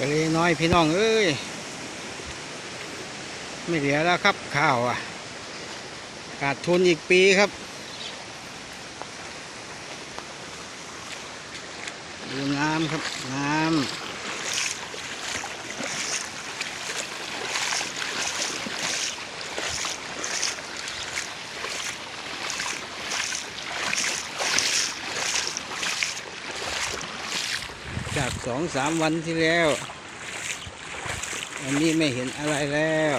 ทะเลน้อยพี่น้องเอ้ยไม่เหลือแล้วครับข้าวอะขาดทุนอีกปีครับดูน้ำครับน้ำ จากสองสามวันที่แล้ววันนี้ไม่เห็นอะไรแล้ว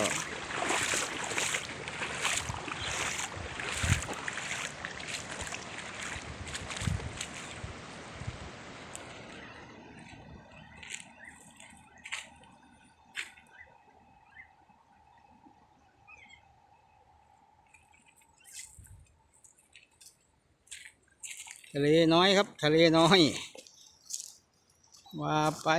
ทะเลน้อยครับ ทะเลน้อย ว่าไป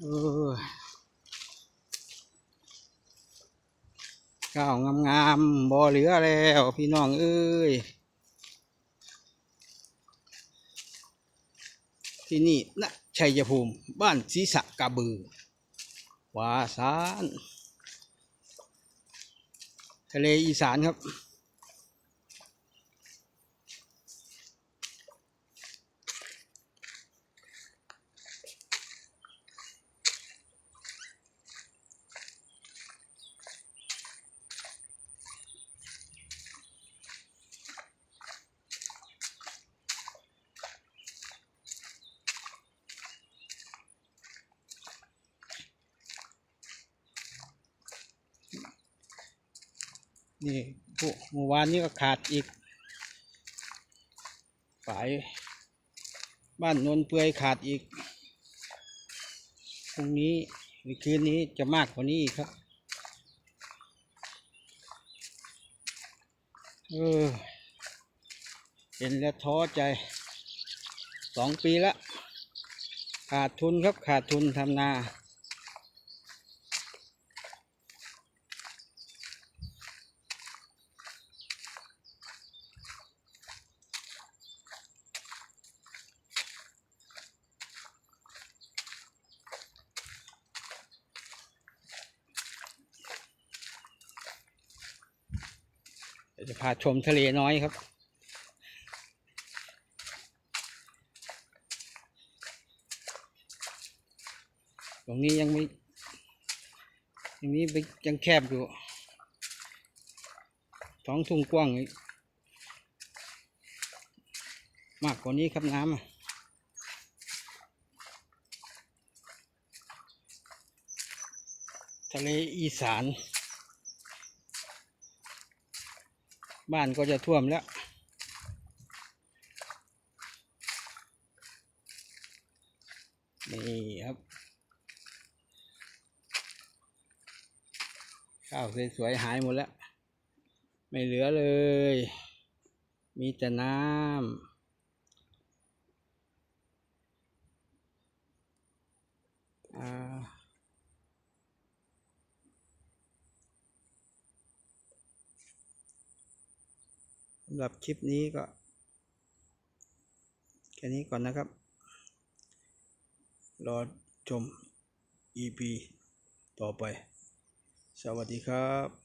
เออข้าวงามๆบ่เหลือแล้วพี่น้องเอ้ย ที่นี่นะชัยภูมิ บ้านศรีสะกระบือวาสานทะเลอีสานครับ นี่เมื่อวานนี้ก็ขาดอีกฝายบ้านนนเปื่อยขาดอีกพรุ่งนี้หรือคืนนี้จะมากกว่านี้อีกครับ เออเห็นแล้วท้อใจสองปีละ ขาดทุนครับขาดทุนทำนา จะพาชมทะเลน้อยครับ ตรงนี้ยังไม่ยังนี้ยังแคบอยู่ ท้องทุ่งกว้างมากกว่านี้ครับน้ำอะทะเลอีสาน บ้านก็จะท่วมแล้ว นี่ครับ ข้าวสวยๆหายหมดแล้ว ไม่เหลือเลย มีแต่น้ำอ่า สำหรับคลิปนี้ก็ แค่นี้ก่อนนะครับ รอชม EP ต่อไป สวัสดีครับ